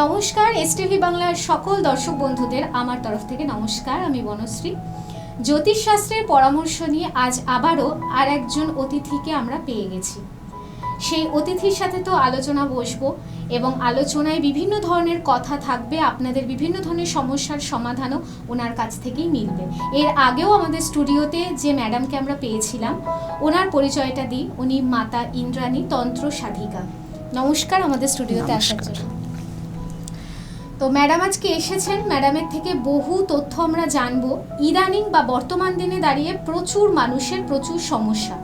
নমস্কার S TV বাংলার সকল দর্শক বন্ধুদের আমার তরফ থেকে নমস্কার, আমি বনশ্রী। জ্যোতিষশাস্ত্রের পরামর্শ নিয়ে আজ আবারও আর একজন অতিথিকে আমরা পেয়ে গেছি। সেই অতিথির সাথে তো আলোচনা বসবো এবং আলোচনায় বিভিন্ন ধরনের কথা থাকবে, আপনাদের বিভিন্ন ধরনের সমস্যার সমাধানও ওনার কাছ থেকেই মিলবে। এর আগেও আমাদের স্টুডিওতে যে ম্যাডামকে আমরা পেয়েছিলাম, ওনার পরিচয়টা দিই। উনি মাতা ইন্দ্রাণী তন্ত্র সাধিকা নমস্কার আমাদের স্টুডিওতে আসার জন্য। তো ম্যাডাম আজকে এসেছেন। ম্যাডামের থেকে বহু তথ্য আমরা জানব। ইদানিং বা বর্তমান দিনে দাঁড়িয়ে প্রচুর মানুষের প্রচুর সমস্যা।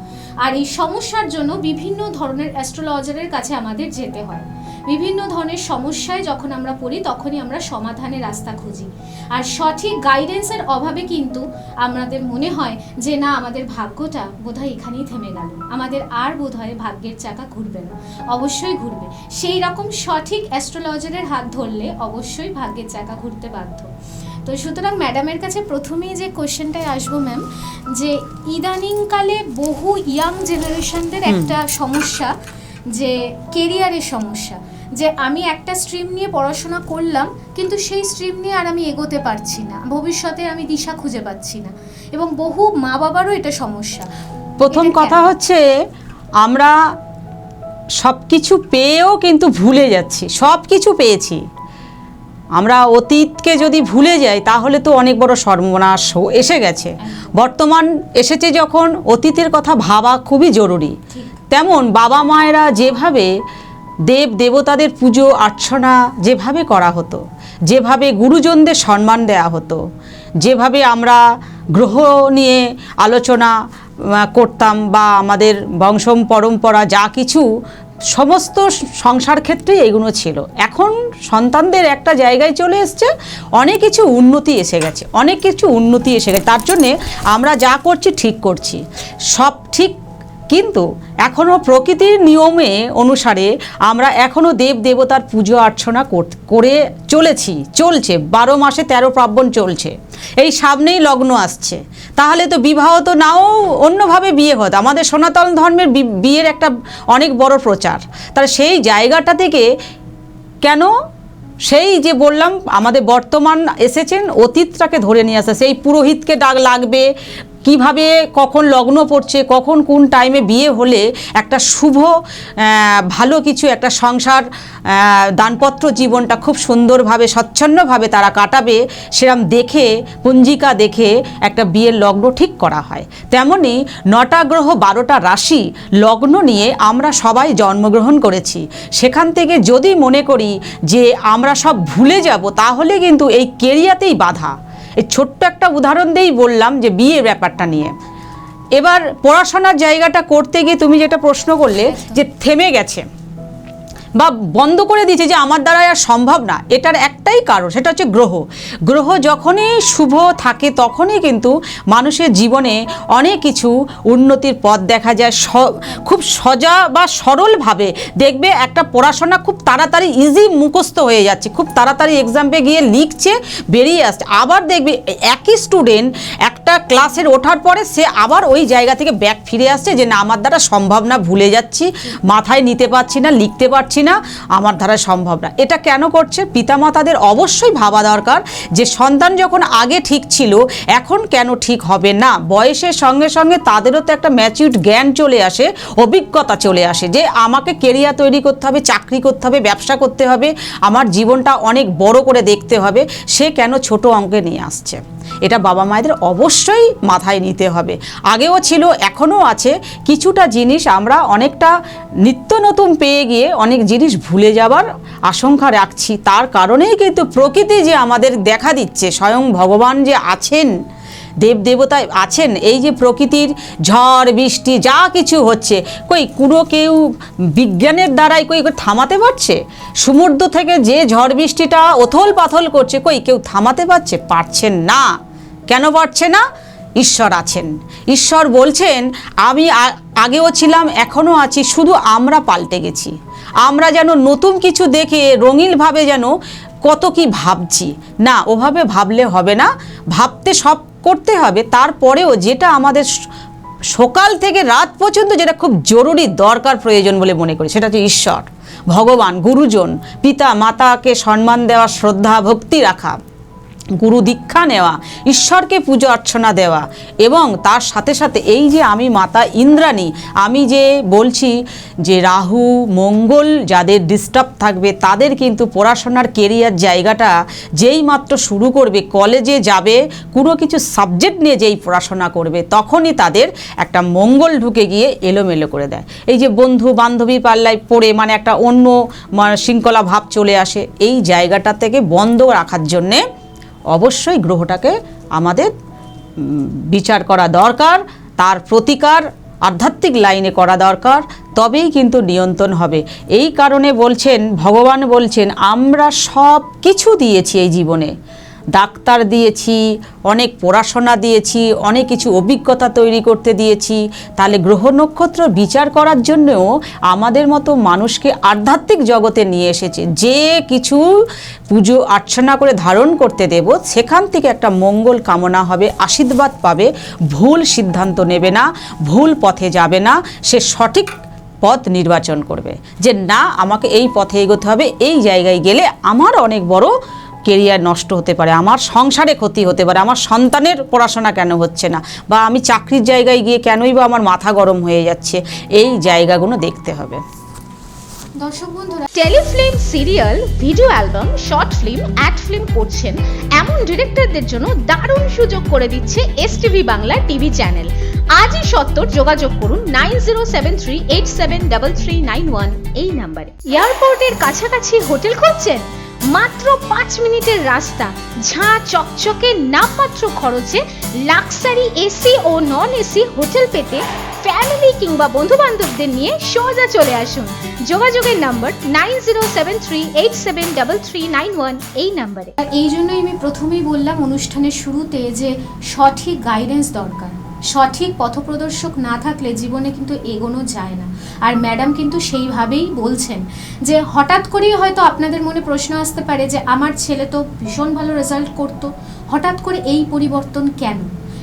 আর এই সমস্যার জন্য বিভিন্ন ধরনের অ্যাস্ট্রোলজারের কাছে আমাদের যেতে হয়। বিভিন্ন ধরনের সমস্যায় যখন আমরা পড়ি তখনই আমরা সমাধানের রাস্তা খুঁজি। আর সঠিক গাইডেন্সের অভাবে কিন্তু আমাদের মনে হয় যে না আমাদের ভাগ্যটা বোধহয় এখানেই থেমে গেল। আমাদের আর বোধহয় ভাগ্যের চাকা ঘুরবে না। অবশ্যই ঘুরবে। সেই রকম সঠিক অ্যাস্ট্রোলজারের হাত ধরলে অবশ্যই ভাগ্যের চাকা ঘুরতে বাধ্য। তো সুতরাং ম্যাডামের কাছে প্রথমেই যে কোশ্চেনটায় আসব ম্যাম যে ইদানিংকালে বহু ইয়াং জেনারেশনদের একটা সমস্যা যে কেরিয়ারের সমস্যা। যে আমি একটা স্ট্রিম নিয়ে পড়াশোনা করলাম কিন্তু সেই স্ট্রিম নিয়ে আর আমি এগোতে পারছি না। ভবিষ্যতে আমি দিশা খুঁজে পাচ্ছি না। এবং বহু মা বাবারও এটা সমস্যা। প্রথম কথা হচ্ছে আমরা সব কিছু পেয়েও কিন্তু ভুলে যাচ্ছি। সব কিছু পেয়েছি। আমরা অতীতকে যদি ভুলে যাই তাহলে তো অনেক বড় সর্বনাশ এসে গেছে। বর্তমান এসেছে যখন অতীতের কথা ভাবা খুবই জরুরি। তেমন বাবা মায়েরা যেভাবে দেব দেবতাদের পুজো অর্চনা যেভাবে করা হতো, যেভাবে গুরুজনদের সম্মান দেয়া হতো, যেভাবে আমরা গ্রহ নিয়ে আলোচনা করতাম বা আমাদের বংশ পরম্পরা যা কিছু, সমস্ত সংসার ক্ষেত্রেই এগুলো ছিল। এখন সন্তানদের একটা জায়গায় চলে এসছে, অনেক কিছু উন্নতি এসে গেছে, অনেক কিছু উন্নতি এসে গেছে। তার জন্যে আমরা যা করছি ঠিক করছি। সব ঠিক কিন্তু এখনও প্রকৃতির নিয়মে অনুসারে আমরা এখনও দেব দেবতার পুজো অর্চনা কর- চলেছি, চলছে। বারো মাসে তেরো পার্বণ চলছে। এই সামনেই লগ্ন আসছে। তাহলে তো বিবাহ তো নাও অন্যভাবে বিয়ে হতো আমাদের সনাতন ধর্মের বিয়ের একটা অনেক বড় প্রচার। তাহলে সেই জায়গাটা থেকে কেন সেই যে বললাম, আমাদের বর্তমান এসেছেন অতীতটাকে ধরে নিয়ে আসা, সেই পুরোহিতকে ডাক লাগবে কীভাবে কখন লগ্ন পড়ছে, কখন কোন টাইমে বিয়ে হলে একটা শুভ ভালো কিছু, একটা সংসার দানপত্র জীবনটা খুব সুন্দরভাবে, স্বচ্ছন্নভাবে তারা কাটাবে, সেরম দেখে, পঞ্জিকা দেখে একটা বিয়ের লগ্ন ঠিক করা হয়। তেমনি নটা গ্রহ, বারোটা রাশি লগ্ন নিয়ে আমরা সবাই জন্মগ্রহণ করেছি। সেখান থেকে যদি মনে করি যে আমরা সব ভুলে যাব, তাহলে কিন্তু এই কেরিয়াতেই বাধা। এই ছোট্ট একটা উদাহরণ দিয়েই বললাম যে বিয়ে ব্যাপারটা নিয়ে। এবার পড়াশোনার জায়গাটা করতে গিয়ে তুমি যেটা প্রশ্ন করলে যে থেমে গেছে। বা বন্ধ করে দিয়েছে যে আমার দ্বারা আর সম্ভব না, এটার একটাই কারণ, সেটা হচ্ছে গ্রহ। গ্রহ যখনই শুভ থাকে তখনই কিন্তু মানুষের জীবনে অনেক কিছু উন্নতির পথ দেখা যায় খুব সজা বা সরলভাবে দেখবে একটা পড়াশোনা খুব তাড়াতাড়ি ইজি মুখস্থ হয়ে যাচ্ছে, খুব তাড়াতাড়ি এক্সামে গিয়ে লিখছে, বেরিয়ে আসছে। আবার দেখবে একই স্টুডেন্ট একটা ক্লাসের ওঠার পরে সে আবার ওই জায়গা থেকে ব্যাক ফিরে আসছে যে না, আমার দ্বারা সম্ভব না, ভুলে যাচ্ছি, মাথায় নিতে পারছি না, লিখতে পারছি না আমার দ্বারা সম্ভব না। এটা কেন করছে? পিতামাতাদের অবশ্যই ভাবা দরকার যে সন্তান যখন আগে ঠিক ছিল, এখন কেন ঠিক হবে না? বয়সের সঙ্গে সঙ্গে তাদেরও তো একটা ম্যাচিউড জ্ঞান চলে আসে, অভিজ্ঞতা চলে আসে যে আমাকে কেরিয়ার তৈরি করতে হবে, চাকরি করতে হবে, ব্যবসা করতে হবে, আমার জীবনটা অনেক বড় করে দেখতে হবে। সে কেন ছোট অঙ্কে নিয়ে আসছে? এটা বাবা মায়েদের অবশ্যই মাথায় নিতে হবে। আগেও ছিল, এখনও আছে। কিছুটা জিনিস আমরা অনেকটা নিত্য নতুন পেয়ে গিয়ে অনেক জিনিস ভুলে যাবার আশঙ্কা রাখছি। তার কারণেই কিন্তু প্রকৃতি যে আমাদের দেখা দিচ্ছে, স্বয়ং ভগবান যে আছেন দেব দেবতায় আছেন, এই যে প্রকৃতির ঝড়, বৃষ্টি, যা কিছু হচ্ছে, কই কোনো কেউ বিজ্ঞানের দ্বারাই কই থামাতে পারছে? সমুদ্র থেকে যে ঝড়, বৃষ্টিটা ওথল পাথল করছে, কই কেউ থামাতে পারছে? পারছেন না। কেন পারছে না? ঈশ্বর আছেন। ঈশ্বর বলছেন, আমি আগেও ছিলাম, এখনও আছি, শুধু আমরা পাল্টে গেছি। আমরা যেন নতুন কিছু দেখে রঙিনভাবে যেন কত কি ভাবছি। না, ওভাবে ভাবলে হবে না। ভাবতে সব করতে হবে, তারপরেও যেটা আমাদের সকাল থেকে রাত পর্যন্ত যেটা খুব জরুরি, দরকার, প্রয়োজন বলে মনে করি, সেটা হচ্ছে ঈশ্বর, ভগবান, গুরুজন, পিতা, মাতাকে সম্মান দেওয়া, শ্রদ্ধা, ভক্তি রাখা। গুরু দীক্ষা নেওয়া, ঈশ্বরকে পুজো অর্চনা দেওয়া এবং তার সাথে সাথে এই যে আমি মাতা ইন্দ্রাণী, আমি যে বলছি যে রাহু, মঙ্গল যাদের ডিস্টার্ব থাকবে, তাদের কিন্তু পড়াশোনার কেরিয়ার জায়গাটা যেই মাত্র শুরু করবে কলেজে যাবে, কোনো কিছু সাবজেক্ট নিয়ে যেই পড়াশোনা করবে, তখনই তাদের একটা মঙ্গল ঢুকে গিয়ে এলোমেলো করে দেয়। এই যে বন্ধু বান্ধবী পাল্লায় পড়ে মানে একটা অন্য শৃঙ্খলা ভাব চলে আসে, এই জায়গাটা থেকে বন্ধ রাখার জন্যে অবশ্যই গ্রহটাকে আমাদের বিচার করা দরকার, তার প্রতিকার আধ্যাত্মিক লাইনে করা দরকার, তবেই কিন্তু নিয়ন্ত্রণ হবে। এই কারণে বলছেন, ভগবান বলছেন, আমরা সব কিছু দিয়েছি এই জীবনে। ডাক্তার দিয়েছি, অনেক পড়াশোনা দিয়েছি, অনেক কিছু অভিজ্ঞতা তৈরি করতে দিয়েছি। তাহলে গ্রহ নক্ষত্র বিচার করার জন্যও আমাদের মতো মানুষকে আধ্যাত্মিক জগতে নিয়ে এসেছে। যে কিছু পুজো অর্চনা করে ধারণ করতে দেব, সেখান থেকে একটা মঙ্গল কামনা হবে, আশীর্বাদ পাবে। ভুল সিদ্ধান্ত নেবে না, ভুল পথে যাবে না, সে সঠিক পথ নির্বাচন করবে। যে না, আমাকে এই পথে এগোতে হবে, এই জায়গায় গেলে আমার অনেক বড় কেরিয়ার নষ্ট হতে পারে, আমার সংসারে ক্ষতি হতে পারে, আমার সন্তানের পড়াশোনা কেন হচ্ছে না, বা আমি চাকরির জায়গায় গিয়ে কেনই বা আমার মাথা গরম হয়ে যাচ্ছে, এই জায়গাগুলো দেখতে হবে। দর্শক বন্ধুরা, telefilm serial, video album, short film, ad film করছেন এমন ডিরেক্টরদের জন্য দারুণ সুযোগ করে দিচ্ছে S TV Bangla TV channel. আজই সত্তর, যোগাযোগ করুন nine zero seven three eight seven double three nine one এই নাম্বারে। এয়ারপোর্টের কাছাকাছি হোটেল খুঁজছেন? মাত্র পাঁচ মিনিটের রাস্তা, ঝাঁ চকচকে নামমাত্র খরচে লাক্সারি এসি ও নন এসি হোটেল পেতে ফ্যামিলি কিংবা বন্ধু বান্ধবদের নিয়ে সোজা চলে আসুন। যোগাযোগের number nine zero seven three eight seven double three nine one এই নাম্বারে। এই জন্যই আমি প্রথমেই বললাম অনুষ্ঠানের শুরুতে যে সঠিক গাইডেন্স দরকার। সঠিক পথপ্রদর্শক না থাকলে জীবনে কিন্তু এগোনো যায় না। আর ম্যাডাম কিন্তু সেইভাবেই বলছেন যে, হঠাৎ করেই হয়তো আপনাদের মনে প্রশ্ন আসতে পারে যে, আমার ছেলে তো ভীষণ ভালো রেজাল্ট করতো। হঠাৎ করে এই পরিবর্তন কেন?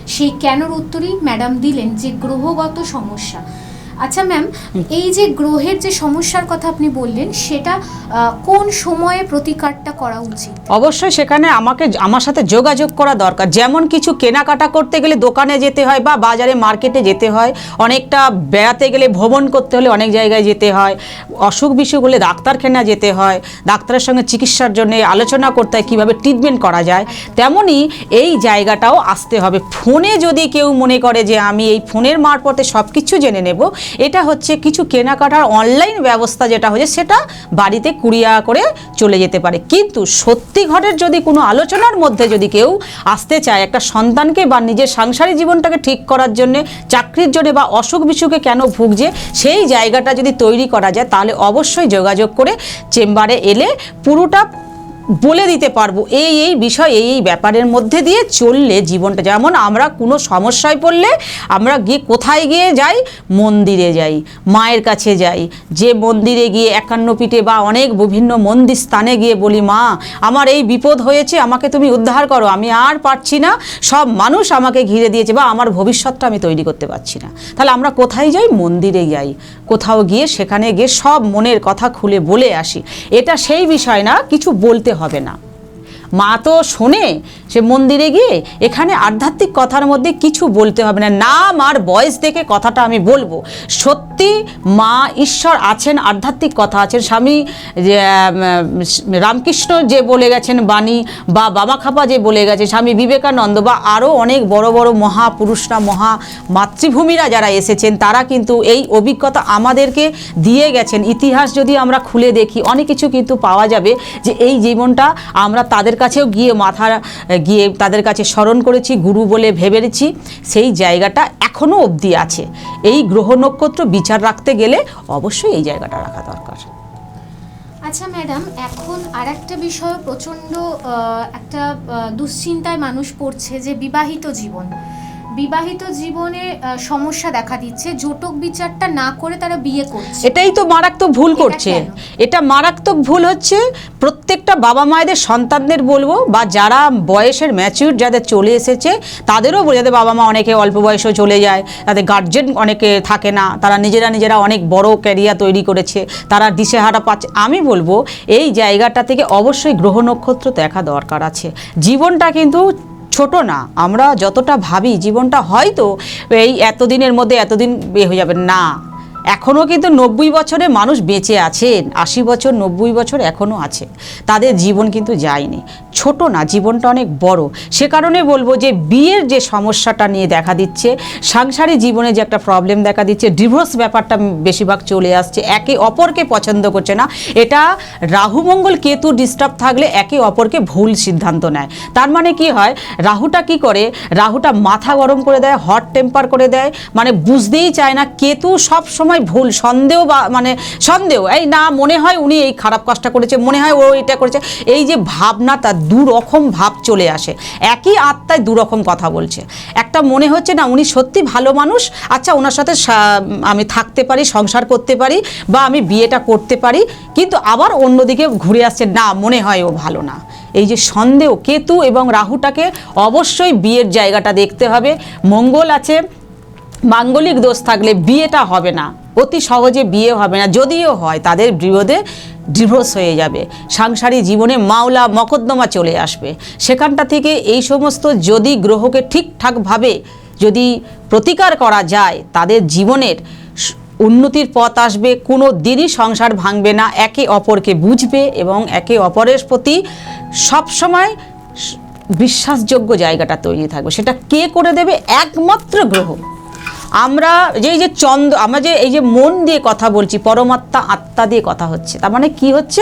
সেই কেনর উত্তরেই ম্যাডাম দিলেন যে, গ্রহগত সমস্যা। আচ্ছা ম্যাম এই যে গ্রহের যে সমস্যার কথা আপনি বললেন, সেটা কোন সময়ে প্রতিকারটা করা উচিত? অবশ্যই সেখানে আমাকে আমার সাথে যোগাযোগ করা দরকার। যেমন কিছু কেনাকাটা করতে গেলে দোকানে যেতে হয় বা বাজারে মার্কেটে যেতে হয়, অনেকটা বেড়াতে গেলে ভ্রমণ করতে হলে অনেক জায়গায় যেতে হয়, অসুখ বিসুখ হলে ডাক্তারখানা যেতে হয়, ডাক্তারের সঙ্গে চিকিৎসার জন্য আলোচনা করতে হয়, কীভাবে ট্রিটমেন্ট করা যায় তেমনই এই জায়গাটাও আসতে হবে। ফোনে যদি কেউ মনে করে যে আমি এই ফোনের মারফতে সব কিছু জেনে নেব এটা হচ্ছে কিছু কেনাকাটার অনলাইন ব্যবস্থা যেটা হয়েছে, সেটা বাড়িতে কুড়িয়া করে চলে যেতে পারে। কিন্তু সত্যি ঘরের যদি কোনো আলোচনার মধ্যে যদি কেউ আসতে চায়, একটা সন্তানকে বা নিজের সাংসারিক জীবনটাকে ঠিক করার জন্য, চাকরির জন্য বা অসুখ বিসুখে কেন ভুগছে, সেই জায়গাটা যদি তৈরি করা যায়, তাহলে অবশ্যই যোগাযোগ করে চেম্বারে এলে পুরোটা বলে দিতে পারব। এই এই বিষয়, এই এই ব্যাপারের মধ্যে দিয়ে চললে জীবনটা। যেমন আমরা কোনো সমস্যায় পড়লে আমরা গিয়ে কোথায় গিয়ে যাই? মন্দিরে যাই, মায়ের কাছে যাই। যে মন্দিরে গিয়ে একান্ন পিঠে বা অনেক বিভিন্ন মন্দির স্থানে গিয়ে বলি, মা, আমার এই বিপদ হয়েছে, আমাকে তুমি উদ্ধার করো। আমি আর পারছি না। সব মানুষ আমাকে ঘিরে দিয়েছে বা আমার ভবিষ্যৎটা আমি তৈরি করতে পারছি না। তাহলে আমরা কোথায় যাই? মন্দিরে যাই। কোথাও গিয়ে সেখানে গিয়ে সব মনের কথা খুলে বলে আসি। এটা সেই বিষয় না, কিছু বলতে হবে না মা তো শোনে সে মন্দিরে গিয়ে এখানে আধ্যাত্মিক কথার মধ্যে কিছু বলতে হবে না। নাম আর বয়স দেখে কথাটা আমি বলব। সত্যি মা ঈশ্বর আছেন, আধ্যাত্মিক কথা আছেন। স্বামী রামকৃষ্ণ যে বলে গেছেন বাণী, বা বাবা খাপা যে বলে গেছে, স্বামী বিবেকানন্দ, বা আরও অনেক বড় বড় মহাপুরুষরা, মহা মাতৃভূমিরা যারা এসেছেন, তারা কিন্তু এই অভিজ্ঞতা আমাদেরকে দিয়ে গেছেন। ইতিহাস যদি আমরা খুলে দেখি, অনেক কিছু কিন্তু পাওয়া যাবে যে এই জীবনটা আমরা তাদের কাছেও গিয়ে মাথা, গিয়ে তাদের কাছে স্মরণ করেছি, গুরু বলে ভেবেছি সেই জায়গাটা এখনও অবধি আছে। এই গ্রহ নক্ষত্র বিচার রাখতে গেলে অবশ্যই এই জায়গাটা রাখা দরকার। আচ্ছা ম্যাডাম, এখন আর একটা বিষয় প্রচণ্ড একটা দুশ্চিন্তায় মানুষ পড়ছে যে বিবাহিত জীবন। বিবাহিত জীবনে সমস্যা দেখা দিচ্ছে। জোটক বিচারটা না করে তারা বিয়ে করছে। এটাই তো মারাত্মক ভুল করছে। এটা মারাত্মক ভুল হচ্ছে প্রত্যেকটা বাবা মায়েদের সন্তানদের বলব বা যারা বয়সের ম্যাচিউর যাদের চলে এসেছে তাদেরও বলে যাদের বাবা মা অনেকে অল্প বয়সেও চলে যায় তাদের গার্জেন অনেকে থাকে না তারা নিজেরা নিজেরা অনেক বড় ক্যারিয়ার তৈরি করেছে তারা দিশেহারা পাচ্ছে। আমি বলব এই জায়গাটা থেকে অবশ্যই গ্রহ নক্ষত্র দেখা দরকার আছে। জীবনটা কিন্তু ছোট না। আমরা যতটা ভাবি জীবনটা হয়তো এই এতদিনের মধ্যে এতদিন বিয়ে হয়ে যাবে। না। এখনও কিন্তু নব্বই বছরে মানুষ বেঁচে আছেন। আশি বছর, নব্বই বছর এখনও আছে। তাদের জীবন কিন্তু যায়নি। ছোট না, জীবনটা অনেক বড়। সে কারণে বলব যে, বিয়ের যে সমস্যাটা নিয়ে দেখা দিচ্ছে, সাংসারিক জীবনে যে একটা প্রবলেম দেখা দিচ্ছে ডিভোর্স ব্যাপারটা বেশিরভাগ চলে আসছে। একে অপরকে পছন্দ করছে না। এটা রাহু, মঙ্গল, কেতু ডিস্টার্ব থাকলে একে অপরকে ভুল সিদ্ধান্ত নেয়। তার মানে কি হয়? রাহুটা কি করে? রাহুটা মাথা গরম করে দেয় হট টেম্পার করে দেয়। মানে বুঝতেই চায় না, কেতু সব সময় ভুল, সন্দেহ বা মানে সন্দেহ। এই না, মনে হয় উনি এই খারাপ কাজটা করেছে, মনে হয় ও এটা করেছে। এই যে ভাবনা তার দু রকম ভাব চলে আসে। একই আত্মায় দুরকম কথা বলছে। একটা মনে হচ্ছে, না, উনি সত্যি ভালো মানুষ আচ্ছা ওনার সাথে আমি থাকতে পারি, সংসার করতে পারি, বা আমি বিয়েটা করতে পারি, কিন্তু আবার অন্যদিকে ঘুরে আসছে, না, মনে হয় ও ভালো না। এই যে সন্দেহ, কেতু এবং রাহুটাকে অবশ্যই বিয়ের জায়গাটা দেখতে হবে। মঙ্গল আছে, মাঙ্গলিক দোষ থাকলে বিয়েটা হবে না। অতি সহজে বিয়ে হবে না। যদিও হয়, তাদের বিরোধে ডিভোর্স হয়ে যাবে। সাংসারিক জীবনে মাওলা মকদ্দমা চলে আসবে। সেখানটা থেকে এই সমস্ত যদি গ্রহকে ঠিকঠাকভাবে যদি প্রতিকার করা যায়, তাদের জীবনের উন্নতির পথ আসবে, কোনো দিনই সংসার ভাঙবে না। একে অপরকে বুঝবে এবং একে অপরের প্রতি সবসময় বিশ্বাসযোগ্য জায়গাটা তৈরি থাকবে। সেটা কে করে দেবে? একমাত্র গ্রহ। আমরা যে যে চন্দ্র, আমরা যে, এই যে মন দিয়ে কথা বলছি, পরমাত্মা আত্মা দিয়ে কথা হচ্ছে, তার মানে কি হচ্ছে?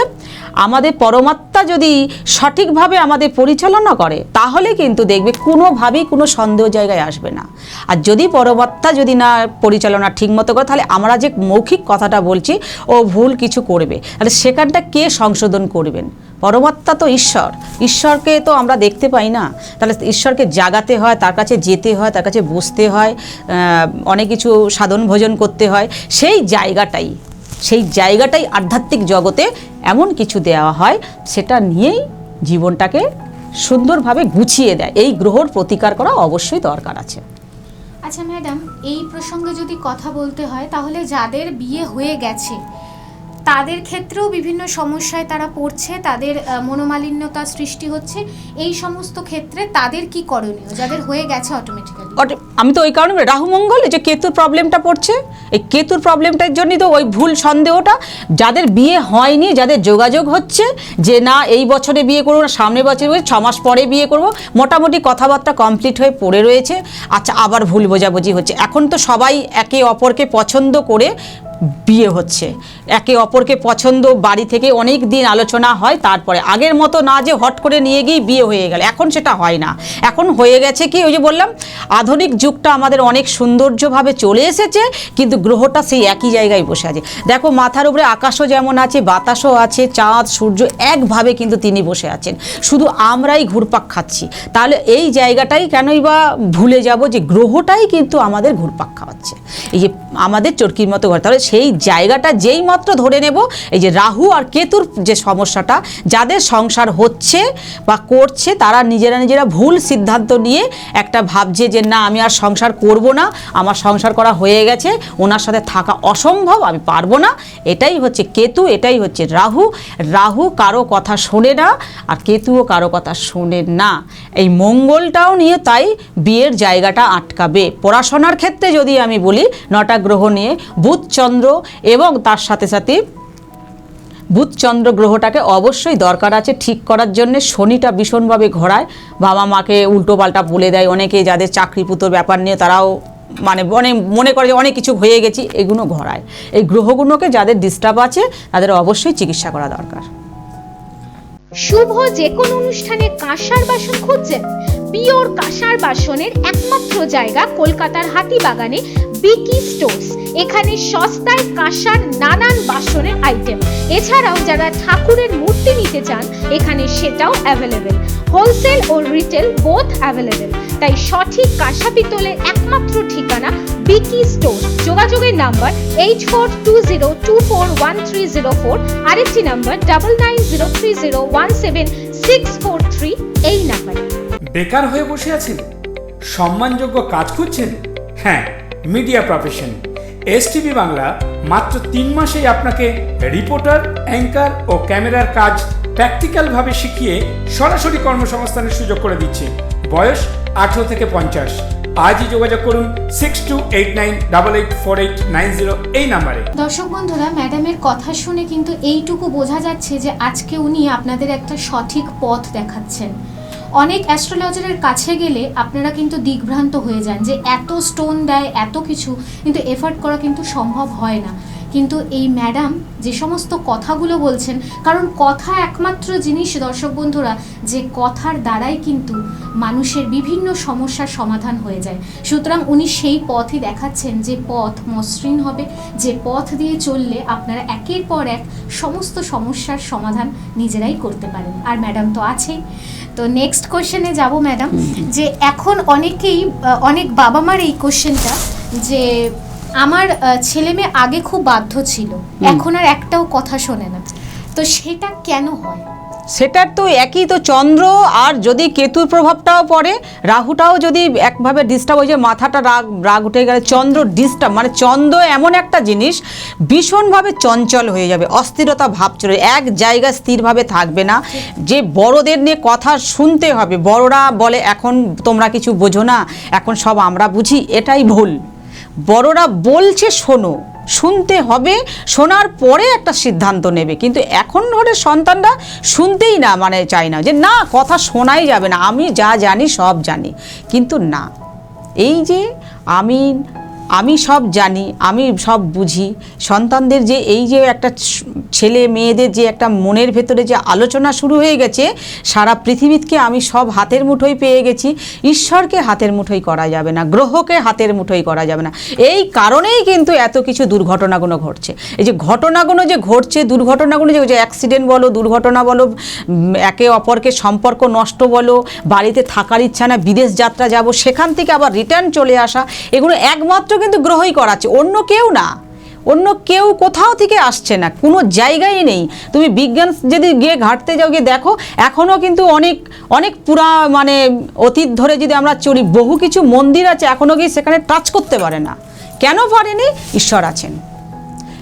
আমাদের পরমাত্মা যদি সঠিকভাবে আমাদের পরিচালনা করে, তাহলে কিন্তু দেখবে কোনোভাবেই কোনো সন্দেহ জায়গায় আসবে না। আর যদি পরমাত্মা যদি না পরিচালনা ঠিকমতো করে, তাহলে আমরা যে মৌখিক কথাটা বলছি, ও ভুল কিছু করবে। তাহলে সেখানটা কে সংশোধন করবেন? পরমাত্মা তো ঈশ্বর। ঈশ্বরকে তো আমরা দেখতে পাই না। তাহলে ঈশ্বরকে জাগাতে হয়, তার কাছে যেতে হয়, তার কাছে বসতে হয় অনেক কিছু সাধন ভোজন করতে হয়। সেই জায়গাটাই সেই জায়গাটাই আধ্যাত্মিক জগতে এমন কিছু দেওয়া হয়, সেটা নিয়েই জীবনটাকে সুন্দরভাবে গুছিয়ে দেয়। এই গ্রহর প্রতিকার করা অবশ্যই দরকার আছে। আচ্ছা ম্যাডাম, এই প্রসঙ্গে যদি কথা বলতে হয়, তাহলে যাদের বিয়ে হয়ে গেছে তাদের ক্ষেত্রেও বিভিন্ন সমস্যায় তারা পড়ছে, তাদের মনোমালিন্যতা সৃষ্টি হচ্ছে। এই সমস্ত ক্ষেত্রে তাদের কি করণীয়? যাদের হয়ে গেছে অটোমেটিক্যালি অট- আমি তো ওই কারণে বলি, রাহু এই যে কেতুর প্রবলেমটা পড়ছে এই কেতুর প্রবলেমটার জন্যই তো ওই ভুল সন্দেহটা। যাদের বিয়ে হয়নি যাদের যোগাযোগ হচ্ছে যে না এই বছরে বিয়ে করব না সামনের বছরে ছ মাস পরে বিয়ে করব মোটামুটি কথাবার্তা কমপ্লিট হয়ে পড়ে রয়েছে। আচ্ছা আবার ভুল বোঝাবুঝি হচ্ছে। এখন তো সবাই একে অপরকে পছন্দ করে বিয়ে হচ্ছে। একে অপরকে পছন্দ বাড়ি থেকে অনেক দিন আলোচনা হয় তারপরে আগের মতো না যে হট করে নিয়ে গিয়ে বিয়ে হয়ে গেল। এখন সেটা হয় না। এখন হয়ে গেছে কি ওই যে বললাম আধুনিক যুগটা আমাদের অনেক সৌন্দর্যভাবে চলে এসেছে, কিন্তু গ্রহটা সেই একই জায়গায় বসে আছে। দেখো, মাথার উপরে আকাশও যেমন আছে, বাতাসও আছে, চাঁদ, সূর্য একভাবে কিন্তু তিনি বসে আছেন। শুধু আমরাই ঘুরপাক খাচ্ছি। তাহলে এই জায়গাটাই কেনই বা ভুলে যাব যে গ্রহটাই কিন্তু আমাদের ঘুরপাক খাওয়াচ্ছে। এই যে আমাদের চরকির মতো ঘর, তাহলে সেই জায়গাটা যেই মাত্র ধরে নেব, এই যে রাহু আর কেতুর যে সমস্যাটা, যাদের সংসার হচ্ছে বা করছে, তারা নিজেরা নিজেরা ভুল সিদ্ধান্ত নিয়ে একটা ভাবছে যে না, আমি আর সংসার করব না, আমার সংসার করা হয়ে গেছে, ওনার সাথে থাকা অসম্ভব, আমি পারব না। এটাই হচ্ছে কেতু, এটাই হচ্ছে রাহু। রাহু কারও কথা শোনে না, আর কেতুও কারও কথা শোনে না। এই মঙ্গলটাও নিয়ে তাই বিয়ের জায়গাটা আটকাবে। পড়াশোনার ক্ষেত্রে যদি আমি বলি, নটা গ্রহ নিয়ে বুধ, চন্দ্র এবং তার সাথে সাথে বুধ চন্দ্র গ্রহটাকে অবশ্যই দরকার আছে ঠিক করার জন্য। শনিটা ভীষণভাবে ঘোরায়। বাবা মাকে উল্টো পাল্টা বলে দেয়। অনেকে যাদের চাকরি পুতোর ব্যাপার নিয়ে তারাও মানে অনেক মনে করে যে অনেক কিছু হয়ে গেছি, এগুলো ঘোরায়। এই গ্রহগুলোকে যাদের ডিস্টার্ব আছে, তাদের অবশ্যই চিকিৎসা করা দরকার। শুভ যে কোনো অনুষ্ঠানে কাঁসার বাসন খুঁজছেন পিওর কাঁসার বাসনের একমাত্র জায়গা কলকাতার হাতিবাগানে বিকি স্টোর্স। এখানে সস্তায় কাঁসার নানান বাসনের আইটেম এছাড়াও যারা ঠাকুরের মূর্তি নিতে চান, এখানে সেটাও অ্যাভেলেবেল হোলসেল ও রিটেল বোথ অ্যাভেলেবেল তাই সঠিক কাঁসা পিতলের একমাত্র ঠিকানা বিকি স্টোর যোগাযোগের number eight four two zero two four one three zero four আরেকটি number double nine zero three zero one seven six four three এই নাম্বারে। বেকার হয়ে বসে আছেন? সম্মানযোগ্য কাজ খুঁজছেন? হ্যাঁ মিডিয়া প্রফেশন। এস বাংলা মাত্র তিন মাসেই আপনাকে রিপোর্টার, অ্যাঙ্কার ও ক্যামেরার কাজ প্র্যাকটিক্যালভাবে শিখিয়ে সরাসরি কর্মসংস্থানের সুযোগ করে দিচ্ছে। বয়স আঠেরো থেকে পঞ্চাশ। আজই যোগাযোগ করুন six two eight nine double eight four eight nine zero এই নাম্বারে। দর্শক বন্ধুরা, ম্যাডামের কথা শুনে কিন্তু এইটুকু বোঝা যাচ্ছে যে আজকে উনি আপনাদের একটা সঠিক পথ দেখাচ্ছেন। অনেক অ্যাস্ট্রোলজারের কাছে গেলে আপনারা কিন্তু দিগ্ভ্রান্ত হয়ে যান যে এত স্টোন দেয় এত কিছু, কিন্তু এফার্ট করা কিন্তু সম্ভব হয় না। কিন্তু এই ম্যাডাম যে সমস্ত কথাগুলো বলছেন কারণ কথা একমাত্র জিনিস দর্শক বন্ধুরা যে কথার দ্বারাই কিন্তু মানুষের বিভিন্ন সমস্যার সমাধান হয়ে যায়। সুতরাং উনি সেই পথই দেখাচ্ছেন যে পথ মসৃণ হবে যে পথ দিয়ে চললে আপনারা একের পর এক সমস্ত সমস্যার সমাধান নিজেরাই করতে পারেন। আর ম্যাডাম তো আছেই তো নেক্সট কোশ্চেনে যাব ম্যাডাম যে এখন অনেকেই অনেক বাবা মার এই কোশ্চেনটা যে আমার ছেলে মেয়ে আগে খুব বাধ্য ছিল। এখন আর একটাও কথা শোনে না। তো সেটা কেন হয়? সেটার তো একই তো চন্দ্র আর যদি কেতুর প্রভাবটাও পড়ে রাহুটাও যদি একভাবে ডিস্টার্ব হয়ে যায় মাথাটা রাগ রাগ উঠে গেলে চন্দ্র ডিস্টার্ব মানে চন্দ্র এমন একটা জিনিস ভীষণভাবে চঞ্চল হয়ে যাবে অস্থিরতা ভাব চলে এক জায়গায় স্থিরভাবে থাকবে না। যে বড়দের নিয়ে কথা শুনতে হবে বড়রা বলে এখন তোমরা কিছু বোঝো না এখন সব আমরা বুঝি এটাই ভুল। বড়রা বলছে, শোনো, শুনতে হবে। শোনার পরে একটা সিদ্ধান্ত নেবে। কিন্তু এখন ধরে সন্তানরা শুনতেই না মানে চায় না যে, না, কথা শোনাই যাবে না। আমি যা জানি সব জানি। কিন্তু না, এই যে আমি আমি সব জানি, আমি সব বুঝি। সন্তানদের যে এই যে একটা ছেলে মেয়েদের যে একটা মনের ভেতরে যে আলোচনা শুরু হয়ে গেছে, সারা পৃথিবীকে আমি সব হাতের মুঠোয় পেয়ে গেছি। ঈশ্বরকে হাতের মুঠোয় করা যাবে না, গ্রহকে হাতের মুঠোয় করা যাবে না। এই কারণেই কিন্তু এত কিছু দুর্ঘটনাগুলো ঘটছে। এই যে ঘটনাগুলো যে ঘটছে, দুর্ঘটনাগুলো যে অ্যাক্সিডেন্ট বলো, দুর্ঘটনা বলো একে অপরকে সম্পর্ক নষ্ট বলো, বাড়িতে থাকার ইচ্ছা না, বিদেশ যাত্রা যাব, সেখান থেকে আবার রিটার্ন চলে আসা, এগুলো একমাত্র কিন্তু গ্রহই করাচ্ছে, অন্য কেউ না। অন্য কেউ কোথাও থেকে আসছে না, কোনো জায়গায় নেই। তুমি বিজ্ঞান যদি গিয়ে ঘাটতে যাও, গিয়ে দেখো, এখনও কিন্তু অনেক অনেক পুরা মানে অতীত ধরে যদি আমরা চলি, বহু কিছু মন্দির আছে, এখনও গিয়ে সেখানে টাচ করতে পারে না। কেন পারেনি? ঈশ্বর আছেন।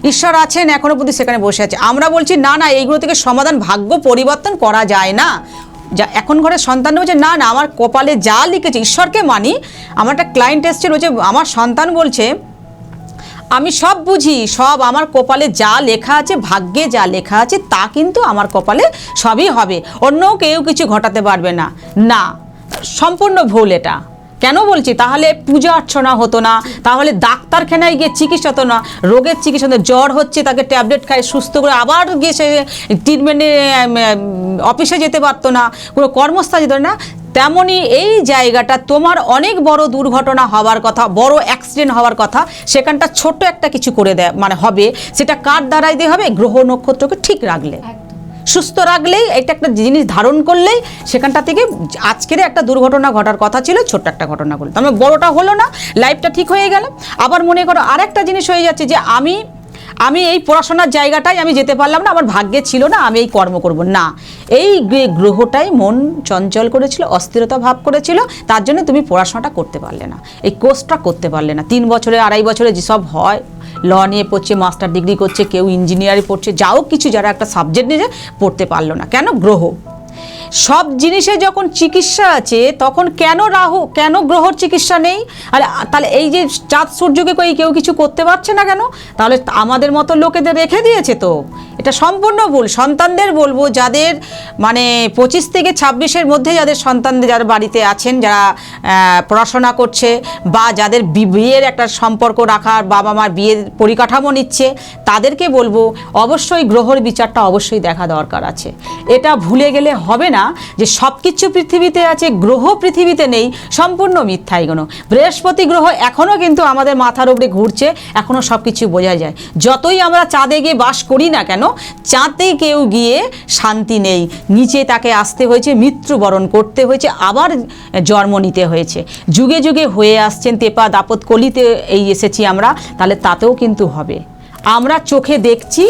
ঈশ্বর আছেন এখনও পর্যন্ত সেখানে বসে আছে। আমরা বলছি, না না, এইগুলো থেকে সমাধান, ভাগ্য পরিবর্তন করা যায় না। যা এখন ঘরে সন্তান বলছে, না না, আমার কপালে যা লিখেছে, ঈশ্বরকে মানি। আমার একটা ক্লায়েন্ট এসছে রয়েছে আমার সন্তান বলছে, আমি সব বুঝি, সব আমার কপালে যা লেখা আছে, ভাগ্যে যা লেখা আছে, তা কিন্তু আমার কপালে সবই হবে। অন্য কেউ কিছু ঘটাতে পারবে না। না, সম্পূর্ণ ভুল এটা। কেন বলছি? তাহলে পূজা অর্চনা হতো না। তাহলে ডাক্তারখানায় গিয়ে চিকিৎসা হতো না। রোগের চিকিৎসা হতো জ্বর হচ্ছে, তাকে ট্যাবলেট খায়, সুস্থ করে আবার গিয়ে সে ট্রিটমেন্টে অফিসে যেতে পারতো না। কোনো কর্মস্থল যেত না। তেমনই এই জায়গাটা তোমার অনেক বড় দুর্ঘটনা হওয়ার কথা, বড় অ্যাক্সিডেন্ট হওয়ার কথা, সেখানটা ছোট একটা কিছু করে দেয় মানে হবে। সেটা কার দ্বারাই দিয়ে হবে? গ্রহ নক্ষত্রকে ঠিক রাখলে। সুস্থ রাখলেই, এটা একটা জিনিস ধারণ করলেই সেখানটা থেকে আজকের একটা দুর্ঘটনা ঘটার কথা ছিল, ছোট্ট একটা ঘটনা ঘটল। তার মানে বড়টা হলো না লাইফটা ঠিক হয়ে গেল। আবার মনে করো আরেকটা জিনিস হয়ে যাচ্ছে যে আমি আমি এই পড়াশোনার জায়গাটাই আমি যেতে পারলাম না, আমার ভাগ্যে ছিল না, আমি এই কর্ম করব। না, এই গ্রহটাই মন চঞ্চল করেছিল, অস্থিরতা ভাব করেছিল, তার জন্য তুমি পড়াশোনাটা করতে পারলে না, এই কোর্সটা করতে পারলে না। তিন বছরে, আড়াই বছরে যেসব হয়, ল নিয়ে পড়ছে, মাস্টার ডিগ্রি করছে, কেউ ইঞ্জিনিয়ারিং পড়ছে, যাও কিছু যারা একটা সাবজেক্ট নিয়ে পড়তে পারল না। কেন? গ্রহ। সব জিনিসে যখন চিকিৎসা আছে, তখন কেন রাহু, কেন গ্রহর চিকিৎসা নেই? আর তাহলে এই যে চাঁদ সূর্যকে কই কেউ কিছু করতে পারছে না কেন? তাহলে আমাদের মতো লোকেদের রেখে দিয়েছে তো। এটা সম্পূর্ণ ভুল। সন্তানদের বলব, যাদের মানে পঁচিশ থেকে ছাব্বিশের মধ্যে যাদের সন্তানদের, যারা বাড়িতে আছেন, যারা পড়াশোনা করছে, বা যাদের বিয়ের একটা সম্পর্ক রাখার বাবা মার বিয়ের পরিকাঠামো নিচ্ছে, তাদেরকে বলব, অবশ্যই গ্রহর বিচারটা অবশ্যই দেখা দরকার আছে। এটা ভুলে গেলে হবে না। না যে সব কিছু পৃথিবীতে আছে, গ্রহ পৃথিবীতে নেই, সম্পূর্ণ মিথ্যা এগুলো। বৃহস্পতি গ্রহ এখনও কিন্তু আমাদের মাথার উপরে ঘুরছে এখনও সব কিছু বোঝা যায়। যতই আমরা চাঁদে গিয়ে বাস করি না কেন, চাঁদে কেউ গিয়ে শান্তি নেই। নিচে তাকে আসতে হয়েছে, মৃত্যুবরণ করতে হয়েছে, আবার জন্ম নিতে হয়েছে। যুগে যুগে হয়ে আসছেন, তেপা দাপত কলিতে এই এসেছি আমরা, তাহলে তাতেও কিন্তু হবে। আমরা চোখে দেখছি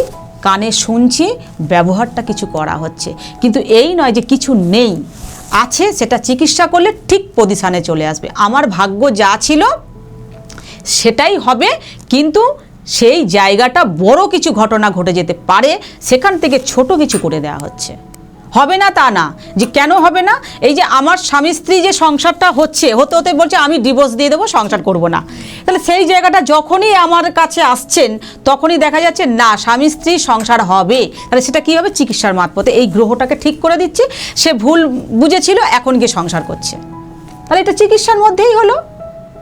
কানে শুনছি, ব্যবহারটা কিছু করা হচ্ছে। কিন্তু এই নয় যে কিছু নেই। আছে, সেটা চিকিৎসা করলে ঠিক পজিশানে চলে আসবে। আমার ভাগ্য যা ছিল, সেটাই হবে। কিন্তু সেই জায়গাটা বড় কিছু ঘটনা ঘটে যেতে পারে। সেখান থেকে ছোট কিছু করে দেওয়া হচ্ছে। হবে না তা না। যে কেন হবে না? এই যে আমার স্বামী স্ত্রী যে সংসারটা হচ্ছে, হতে হতে বলছে, আমি ডিভোর্স দিয়ে দেবো, সংসার করব না। তাহলে সেই জায়গাটা যখনই আমার কাছে আসছেন, তখনই দেখা যাচ্ছে, না, স্বামী স্ত্রী সংসার হবে। তাহলে সেটা কী হবে? চিকিৎসার মারফতে। এই গ্রহটাকে ঠিক করে দিচ্ছি, সে ভুল বুঝেছিল, এখন গিয়ে সংসার করছে। তাহলে এটা চিকিৎসার মধ্যেই হলো।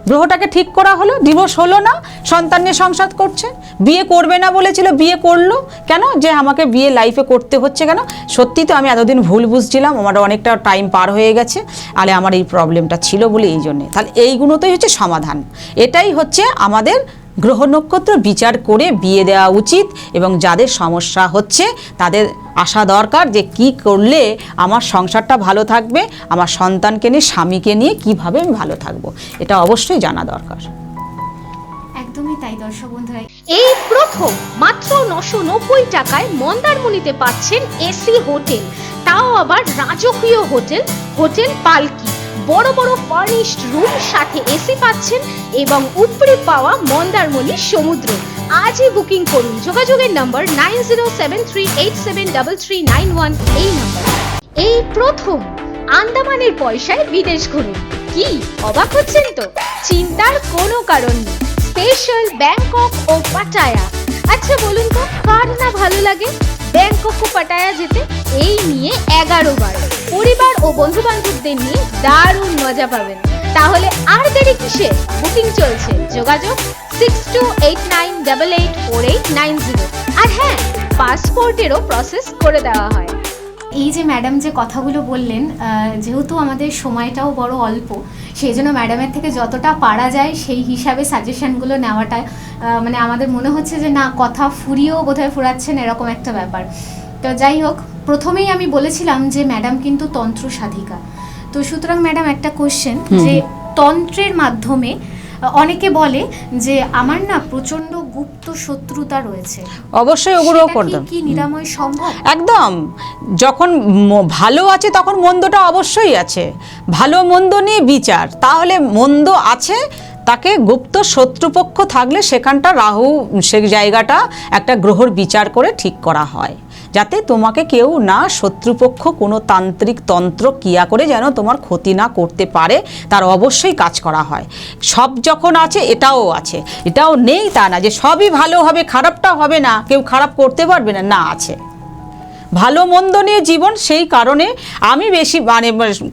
গ্রহটাকে ঠিক করা হলো ডিভোর্স হলো না, সন্তান নিয়ে সংসার করছে, বিয়ে করবে না বলেছিল, বিয়ে করল। কেন? যে আমাকে বিয়ে লাইফে করতে হচ্ছে কেন? সত্যি তো আমি এতদিন ভুল বুঝছিলাম, আমার অনেকটা টাইম পার হয়ে গেছে, আলে আমার এই প্রবলেমটা ছিল বলে এই জন্যে। তাহলে এইগুলোতেই হচ্ছে সমাধান। এটাই হচ্ছে আমাদের গ্রহ নক্ষত্র বিচার করে বিয়ে দেওয়া উচিত এবং যাদের সমস্যা হচ্ছে তাদের আসা দরকার যে কি করলে আমার সংসারটা ভালো থাকবে আমার সন্তানকে নিয়ে স্বামীকে নিয়ে কীভাবে আমি ভালো থাকব এটা অবশ্যই জানা দরকার। একদমই তাই দর্শক বন্ধুরা। এই প্রথম মাত্র নশো নব্বই টাকায় মন্দারমণিতে পাচ্ছেন এসি হোটেল তাও আবার রাজকীয় হোটেল হোটেল পালকি। বড় বড় ফার্নিশড রুম সাথে এসি পাচ্ছেন এবং উপরে পাওয়া মন্দারমণির সমুদ্র। আজই বুকিং করুন। যোগাযোগের number nine zero seven three eight seven double three nine one এই নম্বর এই প্রথম আন্দামানের পয়সায় বিদেশ ঘুরুন। কি অবাক হচ্ছেন তো? চিন্তার কোনো কারণ নেই। স্পেশাল ব্যাংকক ও পাটায়া আচ্ছা বলুন তো, কার না ভালো লাগে? ব্যাংকক পাটায়া যেতে এই নিয়ে এগারো বার। পরিবার ও বন্ধু বান্ধবদের নিয়ে দারুণ মজা পাবেন। তাহলে আর দেরি কিসে? বুকিং চলছে। যোগাযোগ six two eight nine double eight four eight nine zero আর হ্যাঁ পাসপোর্টেরও প্রসেস করে দেওয়া হয়। এই যে ম্যাডাম যে কথাগুলো বললেন যেহেতু আমাদের সময়টাও বড় অল্প সেই জন্য ম্যাডামের থেকে যতটা পারা যায় সেই হিসাবে সাজেশনগুলো নেওয়াটা মানে আমাদের মনে হচ্ছে যে না কথা ফুরিয়েও বোধহয় ফুরাচ্ছেন এরকম একটা ব্যাপার। তো যাই হোক প্রথমেই আমি বলেছিলাম যে ম্যাডাম কিন্তু তন্ত্র সাধিকা। তো সুতরাং ম্যাডাম একটা কোশ্চেন যে তন্ত্রের মাধ্যমে অনেকে বলে যে আমার না প্রচণ্ড গুপ্ত শত্রুতা রয়েছে। অবশ্যই ওগুলো করবে করতাম। কি নিরাময় সম্ভব? একদম। যখন ভালো আছে তখন মন্দটা অবশ্যই আছে। ভালো মন্দ নিয়ে বিচার। তাহলে মন্দ আছে তাকে গুপ্ত শত্রুপক্ষ থাকলে সেখানটা রাহু সে জায়গাটা একটা গ্রহর বিচার করে ঠিক করা হয়। যাতে তোমাকে কেউ না, শত্রুপক্ষ, কোনো তান্ত্রিক তন্ত্র কিয়া করে যেন তোমার ক্ষতি না করতে পারে, তার অবশ্যই কাজ করা হয়। সব যখন আছে, এটাও আছে। এটাও নেই তা না যে সবই ভালো হবে, খারাপটা হবে না। কেউ খারাপ করতে পারবে না না আছে। ভালো মন্দ নিয়ে জীবন, সেই কারণে আমি বেশি মানে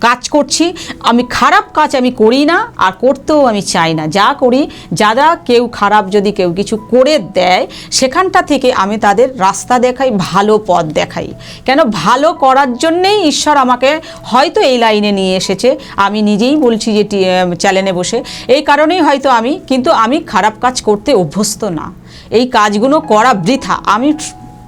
কাজ করছি। আমি খারাপ কাজ আমি করি না, আর করতেও আমি চাই না। যা করি যারা কেউ খারাপ যদি কেউ কিছু করে দেয়, সেখানটা থেকে আমি তাদের রাস্তা দেখাই, ভালো পথ দেখাই। কেন? ভালো করার জন্যেই ঈশ্বর আমাকে হয়তো এই লাইনে নিয়ে এসেছে। আমি নিজেই বলছি যে চ্যানেলে বসে। এই কারণেই হয়তো আমি, কিন্তু আমি খারাপ কাজ করতে অভ্যস্ত না। এই কাজগুলো করা বৃথা। আমি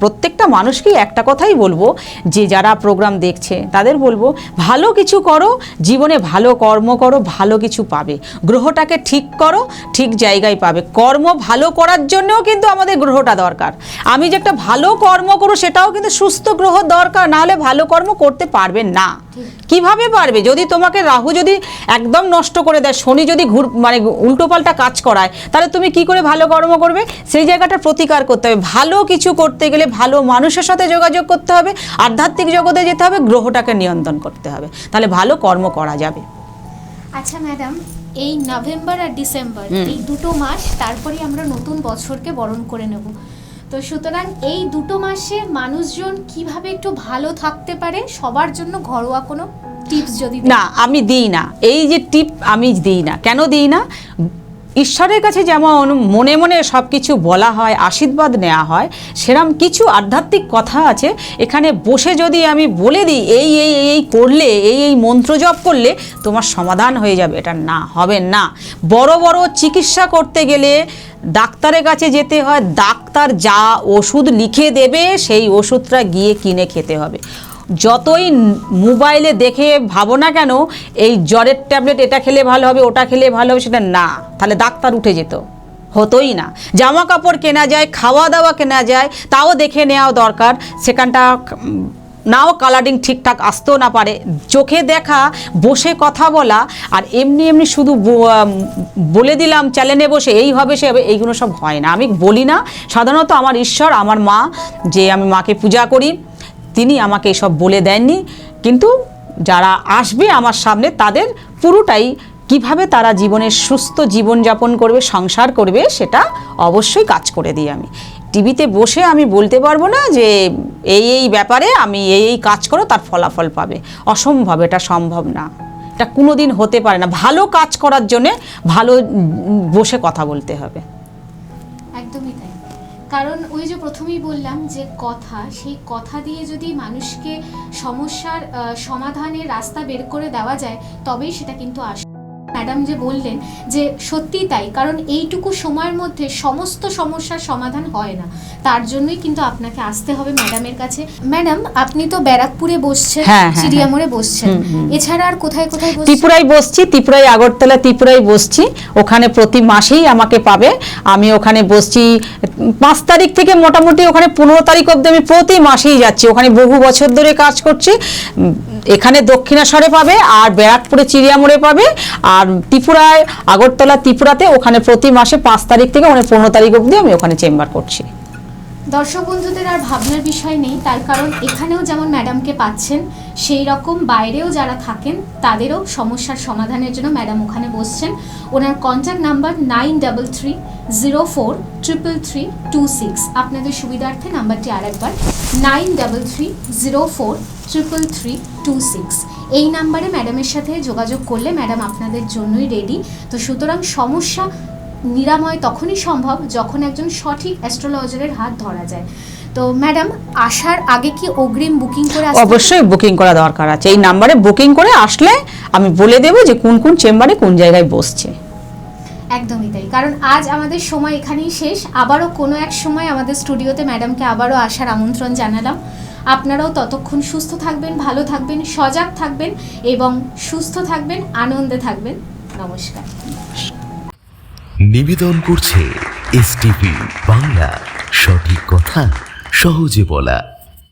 প্রত্যেকটা মানুষকেই একটা কথাই বলব, যে যারা প্রোগ্রাম দেখছে, তাদের বলব, ভালো কিছু করো, জীবনে ভালো কর্ম করো, ভালো কিছু পাবে। গ্রহটাকে ঠিক করো, ঠিক জায়গায় পাবে। কর্ম ভালো করার জন্যও কিন্তু আমাদের গ্রহটা দরকার। আমি যে একটা ভালো কর্ম করো সেটাও কিন্তু সুস্থ গ্রহ দরকার। না হলে ভালো কর্ম করতে পারবে না। কীভাবে পারবে? যদি তোমাকে রাহু যদি একদম নষ্ট করে দেয় শনি যদি ঘুর মানে উল্টোপাল্টা কাজ করায় তাহলে তুমি কি করে ভালো কর্ম করবে? সেই জায়গাটা প্রতিকার করতে হবে। ভালো কিছু করতে গেলে ভালো মানুষের সাথে যোগাযোগ করতে হবে আধ্যাত্মিক জগতে যেতে হবে গ্রহটাকে নিয়ন্ত্রণ করতে হবে। তাহলে ভালো কর্ম করা যাবে। আচ্ছা ম্যাডাম এই নভেম্বর আর ডিসেম্বর এই দুটো মাস তারপরে আমরা নতুন বছরকে বরণ করে নেব। তো সুতরাং এই দুটো মাসে মানুষজন কীভাবে একটু ভালো থাকতে পারে? সবার জন্য ঘরোয়া কোনো টিপস যদি না, আমি দিই না। এই যে টিপ আমি দিই না। কেন দিই না? ঈশ্বরের কাছে যেমন মনে মনে সব কিছু বলা হয়, আশীর্বাদ নেওয়া হয়, সেরম কিছু আধ্যাত্মিক কথা আছে। এখানে বসে যদি আমি বলে দিই এই এই এই করলে, এই এই মন্ত্র জপ করলে তোমার সমাধান হয়ে যাবে। এটা না, হবে না। বড় বড় চিকিৎসা করতে গেলে ডাক্তারের কাছে যেতে হয়, ডাক্তার যা ওষুধ লিখে দেবে, সেই ওষুধটা গিয়ে কিনে খেতে হবে। যতই মোবাইলে দেখে ভাবো না কেন, এই জ্বরের ট্যাবলেট এটা খেলে ভালো হবে, ওটা খেলে ভালো হবে, সেটা না। তাহলে ডাক্তার উঠে যেত। হতোই না। জামা কাপড় কেনা যায়, খাওয়া দাওয়া কেনা যায়, তাও দেখে নেওয়া দরকার। সেখানটা নাও কালারিং ঠিকঠাক আসতেও না পারে। চোখে দেখা, বসে কথা বলা, আর এমনি এমনি শুধু বলে দিলাম চ্যানেলে বসে এই হবে সে হবে এইগুলো সব হয় না। আমি বলি না, সাধারণত আমার ঈশ্বর, আমার মা, যে আমি মাকে পূজা করি, তিনি আমাকে এসব বলে দেননি। কিন্তু যারা আসবে আমার সামনে, তাদের পুরোটাই কীভাবে তারা জীবনের সুস্থ জীবনযাপন করবে, সংসার করবে, সেটা অবশ্যই কাজ করে দিই আমি। টিভিতে বসে আমি বলতে পারব না যে এই এই ব্যাপারে আমি এই এই কাজ করো, তার ফলাফল পাবে। অসম্ভব, এটা সম্ভব না। এটা কোনো দিন হতে পারে না। ভালো কাজ করার জন্যে ভালো বসে কথা বলতে হবে। একদমই তাই। কারণ ওই যে প্রথমেই বললাম যে কথা, সেই কথা দিয়ে যদি মানুষকে সমস্যার সমাধানের রাস্তা বের করে দেওয়া যায়, তবেই সেটা কিন্তু আসে ম্যাডাম যে বললেন যে সত্যিই তাই কারণ এইটুকু সময়ের মধ্যে সমস্ত সমস্যার সমাধান হয় না। তার জন্যই কিন্তু আপনাকে আসতে হবে ম্যাডামের কাছে। ম্যাডাম আপনি তো ব্যারাকপুরে বসছেন হ্যাঁ, হ্যাঁ, চিড়িয়ামোড়ে বসছেন। এছাড়া আর কোথায় কোথায় ত্রিপুরায় বসছি ত্রিপুরায় আগরতলা ত্রিপুরায় বসছি। ওখানে প্রতি মাসেই আমাকে পাবে। আমি ওখানে বসছি পাঁচ তারিখ থেকে মোটামুটি ওখানে পনেরো তারিখ অব্দি আমি প্রতি মাসেই যাচ্ছি। ওখানে বহু বছর ধরে কাজ করছি। এখানে দক্ষিণেশ্বরে পাবে, আর ব্যারাকপুরে চিড়িয়ামোড়ে পাবে, আর ত্রিপুরায়, আগরতলা, ত্রিপুরাতে ওখানে প্রতি মাসে পাঁচ তারিখ থেকে ওখানে পনেরো তারিখ অবধি আমি ওখানে চেম্বার করছি। দর্শক বন্ধুদের আর ভাবনার বিষয় নেই, তার কারণ এখানেও যেমন ম্যাডামকে পাচ্ছেন, সেই রকম বাইরেও যারা থাকেন, তাদেরও সমস্যার সমাধানের জন্য ম্যাডাম ওখানে বসছেন। ওনার contact number nine double three zero four triple three two six আপনাদের সুবিধার্থে নাম্বারটি আরেকবার nine double three zero four triple three two six এই নাম্বারে ম্যাডামের সাথে যোগাযোগ করলে ম্যাডাম আপনাদের জন্যই রেডি তো সুতরাং সমস্যা নিরাময় তখনই সম্ভব যখন একজন সঠিক অ্যাস্ট্রোলজারের হাত ধরা যায়। তো ম্যাডাম আসার আগে কি অগ্রিম বুকিং করে অবশ্যই বুকিং করা দরকার আছে। এই নাম্বারে বুকিং করে আসলে আমি বলে দেবো যে কোন কোন চেম্বারে কোন জায়গায় বসছে। একদমই তাই। কারণ আজ আমাদের সময় এখানেই শেষ। আবারও কোনো এক সময় আমাদের স্টুডিওতে ম্যাডামকে আবারও আসার আমন্ত্রণ জানালাম। আপনারাও ততক্ষণ সুস্থ থাকবেন ভালো থাকবেন সজাগ থাকবেন এবং সুস্থ থাকবেন আনন্দে থাকবেন। নমস্কার। নিবেদন করছে এস বাংলা সঠিক কথা সহজে বলা।